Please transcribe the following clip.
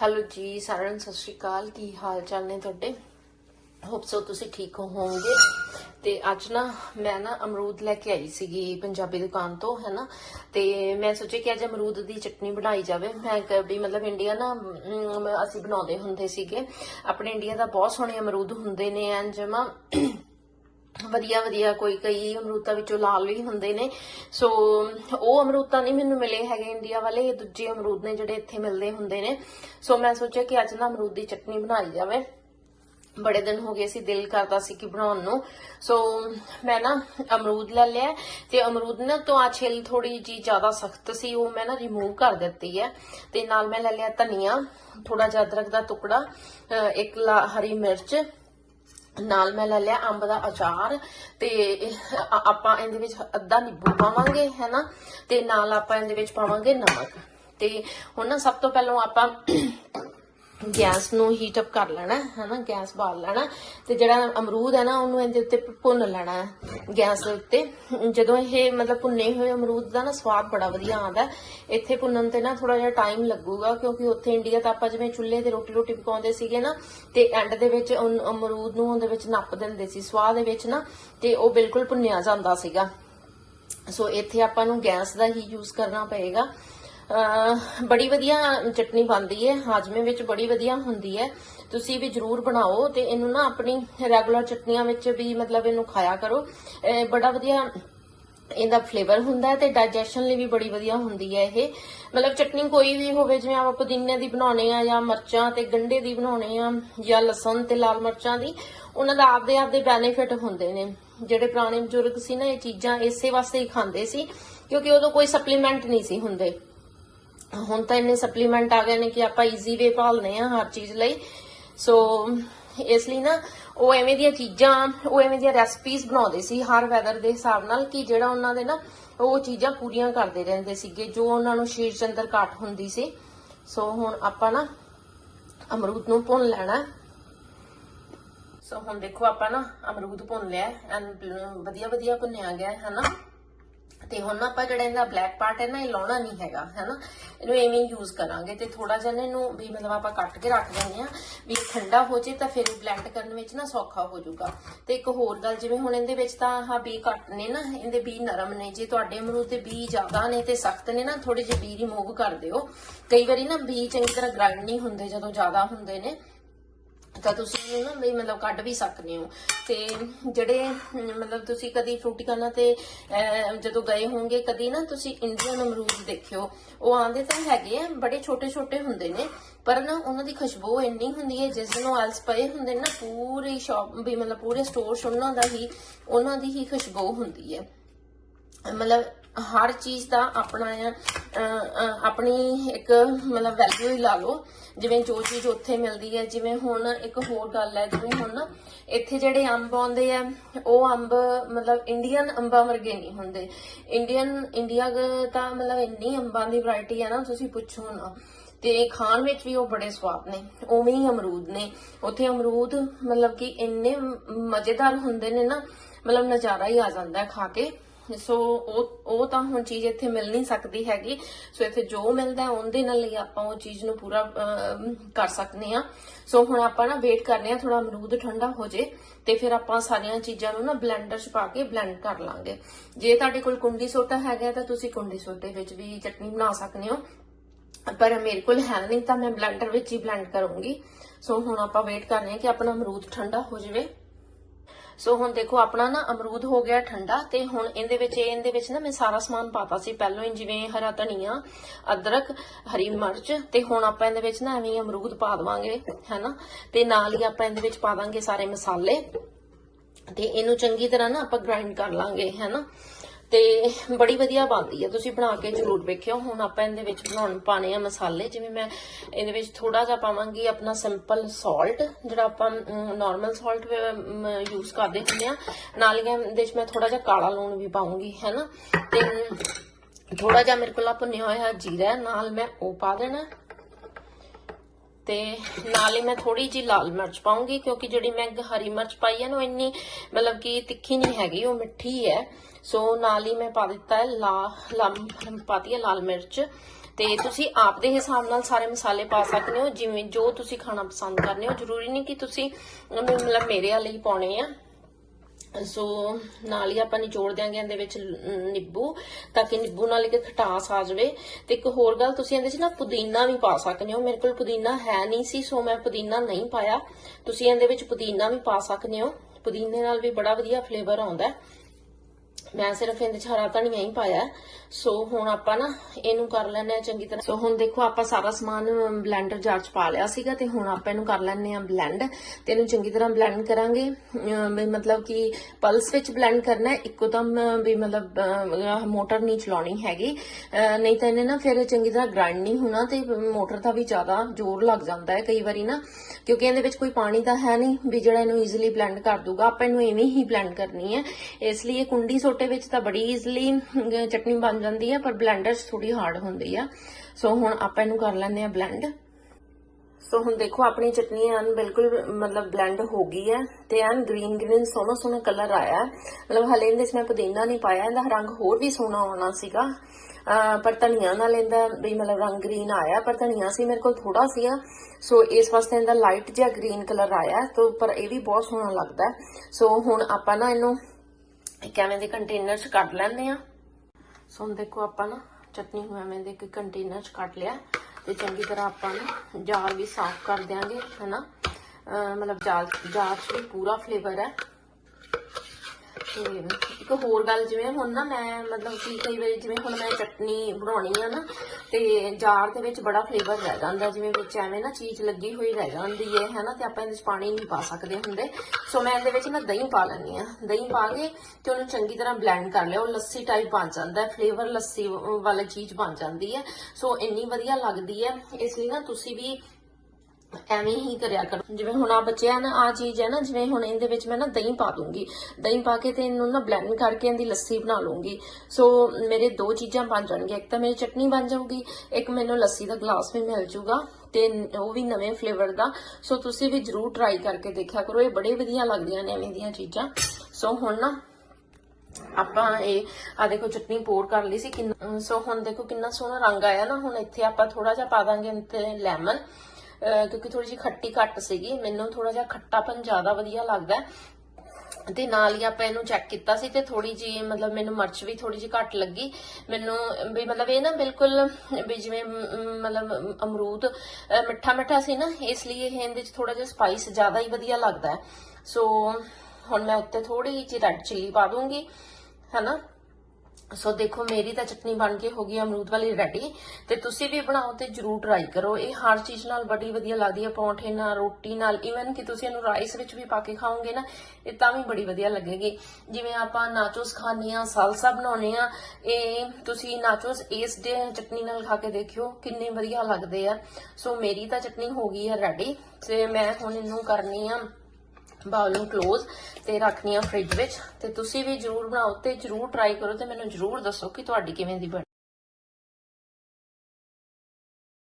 Hello ਜੀ, ਸਾਰਿਆਂ ਨੂੰ ਸਤਿ ਸ਼੍ਰੀ ਅਕਾਲ। ਕੀ ਹਾਲ ਚਾਲ ਨੇ ਤੁਹਾਡੇ? ਹੋਪ ਸੋ ਤੁਸੀਂ ਠੀਕ ਹੋਵੋਗੇ। ਤੇ ਅੱਜ ਨਾ ਮੈਂ ਨਾ ਅਮਰੂਦ ਲੈ ਕੇ ਆਈ ਸੀਗੀ ਪੰਜਾਬੀ ਦੁਕਾਨ ਤੋਂ ਹੈ ਨਾ ਤੇ ਮੈਂ ਸੋਚਿਆ ਕਿ ਅੱਜ ਅਮਰੂਦ ਦੀ ਚਟਨੀ ਬਣਾਈ ਜਾਵੇ। ਮੈਂ ਵੀ ਮਤਲਬ ਇੰਡੀਆ ਨਾ ਅਸੀਂ ਬਣਾਉਂਦੇ ਹੁੰਦੇ ਸੀਗੇ। ਆਪਣੇ ਇੰਡੀਆ ਦਾ ਬਹੁਤ ਸੋਹਣੇ ਅਮਰੂਦ ਹੁੰਦੇ ਨੇ ਐਂ ਜਮਾ ਵਧੀਆ ਵਧੀਆ ਕੋਈ, ਕਈ ਅਮਰੂਤਾਂ ਵਿੱਚੋਂ ਲਾਲ ਵੀ ਹੁੰਦੇ ਨੇ। ਸੋ ਉਹ ਅਮਰੂਤਾਂ ਨਹੀਂ ਮੈਨੂੰ ਮਿਲੇ ਹੈਗੇ ਇੰਡੀਆ ਵਾਲੇ, ਇਹ ਦੂਜੇ ਅਮਰੂਦ ਨੇ ਜਿਹੜੇ ਇੱਥੇ ਮਿਲਦੇ ਹੁੰਦੇ ਨੇ। ਸੋ ਮੈਂ ਸੋਚਿਆ ਕਿ ਅੱਜ ਨਾ ਅਮਰੂਦ ਦੀ ਚਟਨੀ ਬਣਾਈ ਜਾਵੇ। ਬੜੇ ਦਿਨ ਹੋ ਗਏ ਸੀ, ਦਿਲ ਕਰਦਾ ਸੀ ਕਿ ਬਣਾਉਣ ਨੂੰ। ਸੋ ਮੈਂ ਨਾ ਅਮਰੂਦ ਲੈ ਲਿਆ ਤੇ ਅਮਰੂਦ ਨਾ ਤੋਂ ਆ ਛਿੱਲ ਥੋੜੀ ਜੀ ਜ਼ਿਆਦਾ ਸਖਤ ਸੀ, ਉਹ ਮੈਂ ਨਾ ਰਿਮੂਵ ਕਰ ਦਿੱਤੀ ਹੈ। ਤੇ ਨਾਲ ਮੈਂ ਲੈ ਲਿਆ ਧਨੀਆ ਥੋੜਾ ਜਿਹਾ ਅਦਰਕ ਦਾ ਟੁਕੜਾ ਇੱਕ ਲਾ- ਹਰੀ ਮਿਰਚ ਨਾਲ ਮੈਂ ਲੈ ਲਿਆ ਅੰਬ ਦਾ ਅਚਾਰ ਤੇ ਆਪਾਂ ਇਹਦੇ ਵਿੱਚ ਅੱਧਾ ਨਿੰਬੂ ਪਾਵਾਂਗੇ, ਹੈਨਾ? ਤੇ ਨਾਲ ਆਪਾਂ ਇਹਦੇ ਵਿੱਚ ਪਾਵਾਂਗੇ ਨਮਕ। ਤੇ ਹੁਣ ਨਾ ਸਭ ਤੋਂ ਪਹਿਲਾਂ ਆਪਾਂ ਗੈਸ ਨੂੰ ਹੀਟ ਅਪ ਕਰ ਲੈਣਾ ਹੈ ਨਾ ਗੈਸ ਬਾਲ ਲੈਣਾ ਤੇ ਜਿਹੜਾ ਅਮਰੂਦ ਹੈ ਨਾ, ਉਹਨੂੰ ਇਹਦੇ ਉੱਤੇ ਭੁੰਨ ਲੈਣਾ ਗੈਸ ਦੇ ਉੱਤੇ। ਜਦੋਂ ਇਹ ਮਤਲਬ ਭੁੰਨੇ ਹੋਏ ਅਮਰੂਦ ਦਾ ਨਾ ਸਵਾਦ ਬੜਾ ਵਧੀਆ ਆਉਂਦਾ ਇੱਥੇ ਭੁੰਨਣ ਤੇ ਨਾ ਥੋੜਾ ਜਿਹਾ ਟਾਈਮ ਲੱਗੂਗਾ, ਕਿਉਂਕਿ ਉੱਥੇ ਇੰਡੀਆ ਤਾਂ ਆਪਾਂ ਜਿਵੇਂ ਚੁੱਲ੍ਹੇ ਤੇ ਰੋਟੀ ਰੋਟੀ ਪਕਾਉਂਦੇ ਸੀਗੇ ਨਾ, ਤੇ ਐਂਡ ਦੇ ਵਿੱਚ ਅਮਰੂਦ ਨੂੰ ਉਹਦੇ ਵਿੱਚ ਨੱਪ ਦਿੰਦੇ ਸੀ, ਸਵਾਦ ਦੇ ਵਿੱਚ ਨਾ, ਤੇ ਉਹ ਬਿਲਕੁਲ ਭੁੰਨਿਆ ਜਾਂਦਾ ਸੀਗਾ। ਸੋ ਇੱਥੇ ਆਪਾਂ ਨੂੰ ਗੈਸ ਦਾ ਹੀ ਯੂਜ਼ ਕਰਨਾ ਪਏਗਾ। ਬੜੀ ਵਧੀਆ ਚਟਨੀ ਬਣਦੀ ਹੈ ਹਾਜਮੇ ਵਿੱਚ ਬੜੀ ਵਧੀਆ ਹੁੰਦੀ ਹੈ ਤੁਸੀਂ ਵੀ ਜਰੂਰ ਬਣਾਓ ਤੇ ਇਹਨੂੰ ਨਾ ਆਪਣੀ ਰੈਗੂਲਰ ਚਟਨੀਆਂ ਵਿੱਚ ਵੀ ਮਤਲਬ ਇਹਨੂੰ ਖਾਇਆ ਕਰੋ। ਬੜਾ ਵਧੀਆ ਇਹਦਾ ਫਲੇਵਰ ਹੁੰਦਾ ਹੈ ਤੇ ਡਾਈਜੈਸ਼ਨ ਲਈ ਵੀ ਬੜੀ ਵਧੀਆ ਹੁੰਦੀ ਹੈ ਇਹ। ਮਤਲਬ ਚਟਨੀ ਕੋਈ ਵੀ ਹੋਵੇ, ਜਿਵੇਂ ਆਪਾਂ ਪੁਦੀਨੇ ਦੀ ਬਣਾਉਣੇ ਆ ਜਾਂ ਮਿਰਚਾਂ ਤੇ ਗੰਢੇ ਦੀ ਬਣਾਉਣੇ ਆ ਜਾਂ ਲਸਣ ਤੇ ਲਾਲ ਮਿਰਚਾਂ ਦੀ, ਉਹਨਾਂ ਦਾ ਆਪਦੇ ਆਪਦੇ ਬੈਨੀਫਿਟ ਹੁੰਦੇ ਨੇ। ਜਿਹੜੇ ਪੁਰਾਣੇ ਬਜ਼ੁਰਗ ਸੀ ਨਾ, ਇਹ ਚੀਜ਼ਾਂ ਇਸੇ ਵਾਸਤੇ ਹੀ ਖਾਂਦੇ ਸੀ, ਕਿਉਂਕਿ ਉਦੋਂ ਕੋਈ ਸਪਲੀਮੈਂਟ ਨਹੀਂ ਸੀ ਹੁੰਦੇ। ਹੁਣ ਤਾਂ ਇੰਨੇ ਸਪਲੀਮੈਂਟ ਆ ਗਏ ਨੇ ਕਿ ਆਪਾਂ ਈਜ਼ੀ ਵੇ ਭਾਲਨੇ ਆ ਹਰ ਚੀਜ਼ ਲਈ। ਸੋ ਇਸ ਲਈ ਨਾ ਉਹ ਐਵੇਂ ਦੀਆਂ ਚੀਜ਼ਾਂ, ਉਹ ਐਵੇਂ ਦੀਆਂ ਰੈਸਪੀਜ਼ ਬਣਾਉਂਦੇ ਸੀ ਹਰ ਵੈਦਰ ਦੇ ਹਿਸਾਬ ਨਾਲ ਕਿ ਜਿਹੜਾ ਉਹਨਾਂ ਦੇ ਨਾ ਉਹ ਚੀਜ਼ਾਂ ਪੂਰੀਆਂ ਕਰਦੇ ਰਹਿੰਦੇ ਸੀਗੇ, ਜੋ ਉਹਨਾਂ ਨੂੰ ਸ਼ੀਰ ਚੰਦਰ ਘੱਟ ਹੁੰਦੀ ਸੀ। ਸੋ ਹੁਣ ਆਪਾਂ ਨਾ ਅਮਰੂਦ ਨੂੰ ਭੁੰਨ ਲੈਣਾ। ਸੋ ਹੁਣ ਦੇਖੋ ਆਪਾਂ ਨਾ ਅਮਰੂਦ ਭੁੰਨ ਲਿਆ ਐਂਡ ਵਧੀਆ ਵਧੀਆ ਭੁੰਨਿਆ ਗਿਆ ਹੈ, ਹਨਾ? ਤੇ ਹੁਣ ਆਪਾਂ ਜਿਹੜਾ ਇਹਦਾ ਬਲੈਕ ਪਾਰਟ ਹੈ ਨਾ, ਇਹ ਲਾਉਣਾ ਨਹੀਂ ਹੈਗਾ, ਹੈਨਾ? ਇਹਨੂੰ ਐਵੇਂ ਯੂਜ਼ ਕਰਾਂਗੇ ਤੇ ਥੋੜਾ ਜਿਹਾ ਇਹਨੂੰ ਵੀ ਮਤਲਬ ਆਪਾਂ ਕੱਟ ਕੇ ਰੱਖ ਦਿੰਦੇ ਆ ਵੀ ਠੰਡਾ ਹੋ ਜੇ ਤਾਂ ਫਿਰ ਬਲੈਂਡ ਕਰਨ ਵਿੱਚ ਨਾ ਸੌਖਾ ਹੋ ਜਾਊਗਾ। ਤੇ ਇੱਕ ਹੋਰ ਗੱਲ, ਜਿਵੇਂ ਹੁਣ ਇਹਦੇ ਵਿੱਚ ਤਾਂ ਆਹ ਬੀ ਕੱਟ ਨੇ ਨਾ, ਇਹਦੇ ਬੀ ਨਰਮ ਨੇ। ਜੇ ਤੁਹਾਡੇ ਅਮਰੂਦ ਦੇ ਬੀ ਜ਼ਿਆਦਾ ਨੇ ਤੇ ਸਖਤ ਨੇ ਨਾ ਥੋੜੇ ਜਿਹੇ ਬੀ ਰਿਮੂਵ ਕਰ ਦਿਓ। ਕਈ ਵਾਰੀ ਨਾ ਬੀ ਚੰਗੀ ਤਰ੍ਹਾਂ ਗ੍ਰਾਈਂਡ ਨਹੀਂ ਹੁੰਦੇ, ਜਦੋਂ ਜ਼ਿਆਦਾ ਹੁੰਦੇ ਨੇ। ਤਾਂ ਤੁਸੀਂ ਇਹਨੂੰ ਨਾ ਵੀ ਮਤਲਬ ਕੱਢ ਵੀ ਸਕਦੇ ਹੋ। ਤੇ ਜਿਹੜੇ, ਮਤਲਬ ਤੁਸੀਂ ਕਦੀ ਫਰੂਟੀਕਾਨਾ ਤੇ ਜਦੋਂ ਗਏ ਹੋਵੋਗੇ, ਕਦੀ ਨਾ ਤੁਸੀਂ ਇੰਡੀਅਨ ਅਮਰੂਦ ਦੇਖਿਓ। ਉਹ ਆਂਦੇ ਤਾਂ ਹੈਗੇ ਆ, ਬੜੇ ਛੋਟੇ ਛੋਟੇ ਹੁੰਦੇ ਨੇ, ਪਰ ਨਾ ਉਹਨਾਂ ਦੀ ਖੁਸ਼ਬੂ ਇੰਨੀ ਹੁੰਦੀ ਹੈ, ਜਿਸ ਦਿਨ ਉਹ ਆਲਸ ਪਏ ਹੁੰਦੇ ਨੇ ਨਾ, ਪੂਰੀ ਸ਼ਾਪ ਵੀ ਮਤਲਬ ਪੂਰੇ ਸਟੋਰ ਉਹਨਾਂ ਦਾ ਹੀ, ਉਹਨਾਂ ਦੀ ਹੀ ਖੁਸ਼ਬੂ ਹੁੰਦੀ ਹੈ। ਮਤਲਬ ਹਰ ਚੀਜ਼ ਦਾ ਆਪਣਾ ਆ ਆਪਣੀ ਇੱਕ ਮਤਲਬ ਵੈਲਿਊ ਹੀ ਲਾ ਲਓ। ਜਿਵੇਂ ਜੋ ਚੀਜ਼ ਉੱਥੇ ਮਿਲਦੀ ਹੈ, ਜਿਵੇਂ ਹੁਣ ਇੱਕ ਹੋਰ ਗੱਲ ਹੈ, ਜਿਵੇਂ ਹੁਣ ਨਾ ਇੱਥੇ ਜਿਹੜੇ ਅੰਬ ਆਉਂਦੇ ਆ, ਉਹ ਅੰਬ ਮਤਲਬ ਇੰਡੀਅਨ ਅੰਬਾਂ ਵਰਗੇ ਨਹੀਂ ਹੁੰਦੇ। ਇੰਡੀਅਨ ਇੰਡੀਆ ਤਾਂ ਮਤਲਬ ਇੰਨੀ ਅੰਬਾਂ ਦੀ ਵੈਰਾਈਟੀ ਹੈ ਨਾ, ਤੁਸੀਂ ਪੁੱਛੋ ਨਾ। ਤੇ ਖਾਣ ਵਿੱਚ ਵੀ ਉਹ ਬੜੇ ਸਵਾਦ ਨੇ, ਉਵੇਂ ਹੀ ਅਮਰੂਦ ਨੇ। ਉੱਥੇ ਅਮਰੂਦ ਮਤਲਬ ਕਿ ਇੰਨੇ ਮਜ਼ੇਦਾਰ ਹੁੰਦੇ ਨੇ ਨਾ, ਮਤਲਬ ਨਜ਼ਾਰਾ ਹੀ ਆ ਜਾਂਦਾ ਖਾ ਕੇ। ਸੋ ਉਹ ਉਹ ਤਾਂ ਹੁਣ ਚੀਜ਼ ਇੱਥੇ ਮਿਲ ਨਹੀਂ ਸਕਦੀ ਹੈਗੀ। ਸੋ ਇੱਥੇ ਜੋ ਮਿਲਦਾ ਉਹਦੇ ਨਾਲ ਹੀ ਆਪਾਂ ਉਹ ਚੀਜ਼ ਨੂੰ ਪੂਰਾ ਕਰ ਸਕਦੇ ਆ ਸੋ ਹੁਣ ਆਪਾਂ ਨਾ ਵੇਟ ਕਰਨੇ ਆ ਥੋੜਾ ਅਮਰੂਦ ਠੰਡਾ ਹੋ ਜੇ, ਤੇ ਫਿਰ ਆਪਾਂ ਸਾਰੀਆਂ ਚੀਜ਼ਾਂ ਨੂੰ ਨਾ ਬਲੈਂਡਰ 'ਚ ਪਾ ਕੇ ਬਲੈਂਡ ਕਰ ਲਾਂਗੇ। ਜੇ ਤੁਹਾਡੇ ਕੋਲ ਕੁੰਡੀ ਸੋਟਾ ਹੈਗਾ, ਤਾਂ ਤੁਸੀਂ ਕੁੰਡੀ ਸੋਟੇ ਵਿੱਚ ਵੀ ਚਟਨੀ ਬਣਾ ਸਕਦੇ ਹੋ। ਪਰ ਮੇਰੇ ਕੋਲ ਹੈ ਨਹੀਂ, ਤਾਂ ਮੈਂ ਬਲੈਂਡਰ ਵਿੱਚ ਹੀ ਬਲੈਂਡ ਕਰੂੰਗੀ। ਸੋ ਹੁਣ ਆਪਾਂ ਵੇਟ ਕਰਨੇ ਆ ਕਿ ਆਪਣਾ ਅਮਰੂਦ ਠੰਡਾ ਹੋ ਜਾਵੇ। ਸੋ ਹੁਣ ਦੇਖੋ, ਆਪਣਾ ਨਾ ਅਮਰੂਦ ਹੋ ਗਿਆ ਠੰਡਾ ਤੇ ਹੁਣ ਇਹਦੇ ਵਿੱਚ ਇਹਦੇ ਵਿੱਚ ਨਾ ਮੈਂ ਸਾਰਾ ਸਮਾਨ ਪਾਤਾ ਸੀ। ਪਹਿਲਾਂ ਹੀ ਜਿਵੇਂ ਹਰਾ ਧਨੀਆ, ਅਦਰਕ, ਹਰੀ ਮਿਰਚ ਤੇ ਹੁਣ ਆਪਾਂ ਇਹਦੇ ਵਿੱਚ ਨਾ ਐਵੇਂ ਅਮਰੂਦ ਪਾ ਦਵਾਂਗੇ, ਹੈਨਾ? ਤੇ ਨਾਲ ਹੀ ਆਪਾਂ ਇਹਦੇ ਵਿੱਚ ਪਾ ਦਾਂਗੇ ਸਾਰੇ ਮਸਾਲੇ ਤੇ ਇਹਨੂੰ ਚੰਗੀ ਤਰ੍ਹਾਂ ਨਾ ਆਪਾਂ ਗ੍ਰਾਈਂਡ ਕਰ ਲਾਂਗੇ, ਹੈਨਾ? ਤੇ ਬੜੀ ਵਧੀਆ ਬਣਦੀ ਹੈ ਤੁਸੀਂ ਬਣਾ ਕੇ ਜ਼ਰੂਰ ਵੇਖਿਓ। ਹੁਣ ਆਪਾਂ ਇਹਦੇ ਵਿੱਚ ਬਣਾਉਣ ਪਾਣੇ ਆ ਮਸਾਲੇ। ਜਿਵੇਂ ਮੈਂ ਇਹਦੇ ਵਿੱਚ ਥੋੜਾ ਜਿਹਾ ਪਾਵਾਂਗੀ ਆਪਣਾ ਸਿੰਪਲ ਸਾਲਟ ਜਿਹੜਾ ਆਪਾਂ ਨਾਰਮਲ ਸਾਲਟ ਯੂਜ਼ ਕਰਦੇ ਹੁੰਦੇ ਆ। ਨਾਲ ਹੀ ਇਹਦੇ ਵਿੱਚ ਮੈਂ ਥੋੜਾ ਜਿਹਾ ਕਾਲਾ ਲੂਣ ਵੀ ਪਾਉਂਗੀ ਹੈਨਾ? ਤੇ ਥੋੜਾ ਜਿਹਾ ਮੇਰੇ ਕੋਲ ਭੁੰਨਿਆ ਹੋਇਆ ਜੀਰਾ ਨਾਲ ਮੈਂ ਉਹ ਪਾ ਦੇਣਾ। ਤੇ ਨਾਲ ਹੀ ਮੈਂ ਥੋੜੀ ਜੀ ਲਾਲ ਮਿਰਚ ਪਾਉਂਗੀ ਕਿਉਂਕਿ ਜਿਹੜੀ ਮੈਂ ਹਰੀ ਮਿਰਚ ਪਾਈ ਹੈ ਨਾ ਉਹ ਇੰਨੀ ਮਤਲਬ ਕਿ ਤਿੱਖੀ ਨਹੀਂ ਹੈਗੀ ਉਹ ਮਿੱਠੀ ਹੈ। ਸੋ ਨਾਲ ਹੀ ਮੈਂ ਪਾ ਦਿੱਤਾ ਹੈ ਲਾ ਲਮ ਪਾਤੀ ਹੈ ਲਾਲ ਮਿਰਚ। ਤੇ ਤੁਸੀਂ ਆਪ ਦੇ ਹਿਸਾਬ ਨਾਲ ਸਾਰੇ ਮਸਾਲੇ ਪਾ ਸਕਦੇ ਹੋ ਜਿਵੇਂ ਜੋ ਤੁਸੀਂ ਖਾਣਾ ਪਸੰਦ ਕਰਦੇ ਹੋ। ਜ਼ਰੂਰੀ ਨਹੀਂ ਕਿ ਤੁਸੀਂ ਅਮ, ਮਤਲਬ ਮੇਰੇ ਵਾਲੇ ਹੀ ਪਾਉਣੇ ਆ। ਸੋ ਨਾਲ ਹੀ ਆਪਾਂ ਨਿਚੋੜ ਦਿਆਂਗੇ ਇਹਦੇ ਵਿੱਚ ਨਿੰਬੂ, ਤਾਂ ਕਿ ਨਿੰਬੂ ਨਾਲ ਇੱਕ ਖਟਾਸ ਆ ਜਾਵੇ। ਤੇ ਇੱਕ ਹੋਰ ਗੱਲ ਤੁਸੀਂ ਇਹਦੇ 'ਚ ਨਾ ਪੁਦੀਨਾ ਵੀ ਪਾ ਸਕਦੇ ਹੋ। ਮੇਰੇ ਕੋਲ ਪੁਦੀਨਾ ਹੈ ਨਹੀਂ ਸੀ, ਸੋ ਮੈਂ ਪੁਦੀਨਾ ਨਹੀਂ ਪਾਇਆ। ਤੁਸੀਂ ਇਹਦੇ ਵਿੱਚ ਪੁਦੀਨਾ ਵੀ ਪਾ ਸਕਦੇ ਹੋ। ਪੁਦੀਨੇ ਨਾਲ ਵੀ ਬੜਾ ਵਧੀਆ ਫਲੇਵਰ ਆਉਂਦਾ ਹੈ। ਮੈਂ ਸਿਰਫ ਇਹਦੇ ਚ ਹਰਾ ਧਨੀਆ ਹੀ ਪਾਇਆ। ਸੋ ਹੁਣ ਆਪਾਂ ਨਾ ਇਹਨੂੰ ਕਰ ਲੈਣੇ ਆ ਚੰਗੀ ਤਰ੍ਹਾਂ। ਸੋ ਹੁਣ ਦੇਖੋ ਆਪਾਂ ਸਾਰਾ ਸਮਾਨ ਬਲੈਂਡਰ ਜਾਰ ਚ ਪਾ ਲਿਆ ਸੀਗਾ ਤੇ ਹੁਣ ਆਪਾਂ ਇਹਨੂੰ ਕਰ ਲੈਣੇ ਆ ਬਲੈਂਡ ਤੇ ਇਹਨੂੰ ਚੰਗੀ ਤਰ੍ਹਾਂ ਬਲੈਂਡ ਕਰਾਂਗੇ। ਵੀ ਮਤਲਬ ਕਿ ਪਲਸ ਵਿੱਚ ਬਲੈਂਡ ਕਰਨਾ ਹੈ। ਇੱਕੋ ਦਮ ਵੀ ਮਤਲਬ ਮੋਟਰ ਨਹੀਂ ਚਲਾਉਣੀ ਹੈਗੀ। ਨਹੀਂ ਤਾਂ ਇਹਨੇ ਨਾ ਫਿਰ ਚੰਗੀ ਤਰ੍ਹਾਂ ਗ੍ਰਾਈਂਡ ਨਹੀਂ ਹੋਣਾ ਤੇ ਮੋਟਰ ਦਾ ਵੀ ਜ਼ਿਆਦਾ ਜ਼ੋਰ ਲੱਗ ਜਾਂਦਾ ਹੈ ਕਈ ਵਾਰੀ ਨਾ। ਕਿਉਂਕਿ ਇਹਦੇ ਵਿੱਚ ਕੋਈ ਪਾਣੀ ਤਾਂ ਹੈ ਨਹੀਂ ਵੀ ਜਿਹੜਾ ਇਹਨੂੰ ਈਜ਼ੀਲੀ ਬਲੈਂਡ ਕਰ ਦੂਗਾ। ਆਪਾਂ ਇਹਨੂੰ ਐਵੇਂ ਹੀ ਬਲੈਂਡ ਕਰਨੀ ਹੈ। ਇਸ ਲਈ ਇਹ ਕੁੰਡੀ ਸੋ ਛੋਟੇ ਵਿੱਚ ਤਾਂ ਬੜੀ ਈਜ਼ਲੀ ਚਟਨੀ ਬਣ ਜਾਂਦੀ ਹੈ ਪਰ ਬਲੈਂਡਰ 'ਚ ਥੋੜੀ ਹਾਰਡ ਹੁੰਦੀ ਆ। ਸੋ ਹੁਣ ਆਪਾਂ ਇਹਨੂੰ ਕਰ ਲੈਂਦੇ ਆ ਬਲੈਂਡ ਸੋ ਹੁਣ ਦੇਖੋ, ਆਪਣੀ ਚਟਨੀ ਐਨ ਬਿਲਕੁਲ, ਮਤਲਬ ਬਲੈਂਡ ਹੋ ਗਈ ਹੈ ਤੇ ਐਨ ਗ੍ਰੀਨ ਗ੍ਰੀਨ ਸੋਹਣਾ ਸੋਹਣਾ ਕਲਰ ਆਇਆ। ਮਤਲਬ ਹਲੇ ਇਹਦੇ ਵਿੱਚ ਮੈਂ ਪੁਦੀਨਾ ਨਹੀਂ ਪਾਇਆ, ਇਹਦਾ ਰੰਗ ਹੋਰ ਵੀ ਸੋਹਣਾ ਆਉਣਾ ਸੀਗਾ। ਪਰ ਧਨੀਆ ਨਾਲ ਇਹਦਾ ਵੀ ਮਤਲਬ ਰੰਗ ਗ੍ਰੀਨ ਆਇਆ, ਪਰ ਧਨੀਆ ਸੀ ਮੇਰੇ ਕੋਲ ਥੋੜਾ ਸੀਗਾ। ਸੋ ਇਸ ਵਾਸਤੇ ਇਹਦਾ ਲਾਈਟ ਜਿਹਾ ਗ੍ਰੀਨ ਕਲਰ ਆਇਆ, ਤੋ ਪਰ ਇਹ ਵੀ ਬਹੁਤ ਸੋਹਣਾ ਲੱਗਦਾ। ਸੋ ਹੁਣ ਆਪਾਂ ਨਾ ਇਹਨੂੰ ਇੱਕ ਐਵੇਂ ਦੇ ਕੰਟੇਨਰ 'ਚ ਕੱਢ ਲੈਂਦੇ ਆ ਸੋ ਹੁਣ ਦੇਖੋ ਆਪਾਂ ਨਾ, ਚਟਨੀ ਨੂੰ ਐਵੇਂ ਦੇ ਇੱਕ ਕੰਟੇਨਰ 'ਚ ਕੱਟ ਲਿਆ। ਤੇ ਚੰਗੀ ਤਰ੍ਹਾਂ ਆਪਾਂ ਨਾ ਜਾਰ ਵੀ ਸਾਫ਼ ਕਰ ਦਿਆਂਗੇ, ਹਨਾ? ਅਹ ਮਤਲਬ ਜਾਰ ਜਾਰ 'ਚ ਵੀ ਪੂਰਾ ਫਲੇਵਰ ਹੈ। ਤੇ ਇੱਕ ਹੋਰ ਗੱਲ ਜਿਵੇਂ ਹੁਣ ਨਾ ਮੈਂ ਮਤਲਬ ਕਿ ਕਈ ਵਾਰੀ ਜਿਵੇਂ ਹੁਣ ਮੈਂ ਚਟਨੀ ਬਣਾਉਣੀ ਆ ਨਾ, ਤੇ ਜਾਰ ਦੇ ਵਿੱਚ ਬੜਾ ਫਲੇਵਰ ਰਹਿ ਜਾਂਦਾ, ਜਿਵੇਂ ਵਿੱਚ ਐਵੇਂ ਨਾ ਚੀਜ਼ ਲੱਗੀ ਹੋਈ ਰਹਿ ਜਾਂਦੀ ਹੈ ਹੈਨਾ, ਤੇ ਆਪਾਂ ਇਹਦੇ ਵਿੱਚ ਪਾਣੀ ਨਹੀਂ ਪਾ ਸਕਦੇ ਹੁੰਦੇ। ਸੋ ਮੈਂ ਇਹਦੇ ਵਿੱਚ ਨਾ ਦਹੀਂ ਪਾ ਲੈਂਦੀ ਆ। ਦਹੀਂ ਪਾ ਕੇ ਤੇ ਉਹਨੂੰ ਚੰਗੀ ਤਰ੍ਹਾਂ ਬਲੈਂਡ ਕਰ ਲਿਆ, ਉਹ ਲੱਸੀ ਟਾਈਪ ਬਣ ਜਾਂਦਾ ਹੈ ਫਲੇਵਰ ਲੱਸੀ ਵਾਲੀ ਚੀਜ਼ ਬਣ ਜਾਂਦੀ ਹੈ ਸੋ ਇੰਨੀ ਵਧੀਆ ਲੱਗਦੀ ਹੈ ਇਸ ਲਈ ਨਾ ਤੁਸੀਂ ਵੀ ਐਵੇਂ ਹੀ ਕਰਿਆ ਕਰੋ। ਜਿਵੇਂ ਹੁਣ ਆ ਬੱਚਿਆ ਨਾ ਆ ਚੀਜ਼ ਹੈ ਨਾ, ਜਿਵੇਂ ਹੁਣ ਇਹਦੇ ਵਿੱਚ ਮੈਂ ਨਾ ਦਹੀਂ ਪਾ ਦੂੰਗੀ। ਦਹੀਂ ਪਾ ਕੇ ਤੇ ਇਹਨੂੰ ਨਾ ਬਲੈਂਡ ਕਰਕੇ ਇਹਦੀ ਲੱਸੀ ਬਣਾ ਲੂੰਗੀ ਸੋ ਮੇਰੇ ਦੋ ਚੀਜ਼ਾਂ ਬਣ ਜਾਣਗੀਆਂ। ਇੱਕ ਤਾਂ ਮੇਰੀ ਚਟਨੀ ਬਣ ਜਾਊਗੀ, ਇੱਕ ਮੈਨੂੰ ਲੱਸੀ ਦਾ ਗਲਾਸ ਵੀ ਮਿਲ ਜਾਊਗਾ ਤੇ ਉਹ ਵੀ ਨਵੇਂ ਫਲੇਵਰ ਦਾ। ਸੋ ਤੁਸੀਂ ਵੀ ਜਰੂਰ ਟਰਾਈ ਕਰਕੇ ਦੇਖਿਆ ਕਰੋ। ਇਹ ਬੜੇ ਵਧੀਆ ਲੱਗਦੀਆਂ ਨੇ ਐਵੇਂ ਦੀਆਂ ਚੀਜ਼ਾਂ। ਸੋ ਹੁਣ ਨਾ ਆਪਾਂ ਇਹ ਆ ਦੇਖੋ ਚਟਨੀ ਪੋਰ ਕਰ ਲਈ ਸੀ ਕਿੰਨਾ ਸੋ ਹੁਣ ਦੇਖੋ ਕਿੰਨਾ ਸੋਹਣਾ ਰੰਗ ਆਇਆ ਨਾ। ਹੁਣ ਇੱਥੇ ਆਪਾਂ ਥੋੜਾ ਜਿਹਾ ਪਾ ਦਾਂਗੇ ਤੇ ਲੈਮਨ ਕਿਉਂਕਿ ਥੋੜੀ ਜਿਹੀ ਖੱਟੀ ਘੱਟ ਸੀਗੀ, ਮੈਨੂੰ ਥੋੜਾ ਜਿਹਾ ਖੱਟਾਪਨ ਜ਼ਿਆਦਾ ਵਧੀਆ ਲੱਗਦਾ ਹੈ। ਤੇ ਨਾਲ ਹੀ ਆਪਾਂ ਇਹਨੂੰ ਚੈੱਕ ਕੀਤਾ ਸੀ ਤੇ ਥੋੜੀ ਜੀ ਮਤਲਬ ਮੈਨੂੰ ਮਿਰਚ ਵੀ ਥੋੜੀ ਜੀ ਘੱਟ ਲੱਗੀ। ਮੈਨੂੰ ਵੀ ਮਤਲਬ ਇਹ ਨਾ ਬਿਲਕੁਲ ਵੀ ਜਿਵੇਂ ਮਤਲਬ ਅਮਰੂਦ ਮਿੱਠਾ ਮਿੱਠਾ ਸੀ ਨਾ, ਇਸ ਲਈ ਇਹ ਇਹਦੇ ਚ ਥੋੜਾ ਜਿਹਾ ਸਪਾਈਸ ਜ਼ਿਆਦਾ ਹੀ ਵਧੀਆ ਲੱਗਦਾ ਸੋ ਹੁਣ ਮੈਂ ਉੱਤੇ ਥੋੜੀ ਜਿਹੀ ਰੈੱਡ ਚਿੱਲੀ ਪਾ ਦੂੰਗੀ, ਹਨਾ? ਸੋ ਦੇਖੋ, ਮੇਰੀ ਤਾਂ ਚਟਨੀ ਬਣ ਕੇ ਹੋ ਗਈ ਅਮਰੂਦ ਵਾਲੀ ਰੈਡੀ ਤੇ ਤੁਸੀਂ ਵੀ ਬਣਾਓ ਤੇ ਜਰੂਰ ਟਰਾਈ ਕਰੋ। ਇਹ ਹਰ ਚੀਜ਼ ਨਾਲ ਬੜੀ ਵਧੀਆ ਲੱਗਦੀ ਹੈ ਪਰੌਂਠੇ ਨਾਲ, ਰੋਟੀ ਨਾਲ ਇਵਨ ਕਿ ਤੁਸੀਂ ਇਹਨੂੰ ਰਾਈਸ ਵਿੱਚ ਵੀ ਪਾ ਕੇ ਖਾਓਗੇ ਨਾ, ਇਹ ਤਾਂ ਵੀ ਬੜੀ ਵਧੀਆ ਲੱਗੇਗੀ। ਜਿਵੇਂ ਆਪਾਂ ਨਾਚੋਸ ਖਾਂਦੇ ਆ ਸਾਲਸਾ ਬਣਾਉਨੇ ਆ ਇਹ ਤੁਸੀਂ ਨਾਚੋਸ ਇਸ ਦੇ ਚਟਨੀ ਨਾਲ ਖਾ ਕੇ ਦੇਖਿਓ, ਕਿੰਨੇ ਵਧੀਆ ਲੱਗਦੇ ਆ। ਸੋ ਮੇਰੀ ਤਾਂ ਚਟਨੀ ਹੋ ਗਈ ਹੈ ਰੈਡੀ ਤੇ ਮੈਂ ਹੁਣ ਇਹਨੂੰ ਕਰਨੀ ਆ ਬਾਉਲ ਨੂੰ ক্লোਜ਼ ਤੇ ਰੱਖਣੀ ਆ ਫ੍ਰਿਜ ਵਿੱਚ ਤੇ ਤੁਸੀਂ ਵੀ ਜਰੂਰ ਬਣਾਓ ਤੇ ਜਰੂਰ ਟਰਾਈ ਕਰੋ ਤੇ ਮੈਨੂੰ ਜਰੂਰ ਦੱਸੋ ਕਿ ਤੁਹਾਡੀ ਕਿਵੇਂ ਦੀ ਬਣੀ।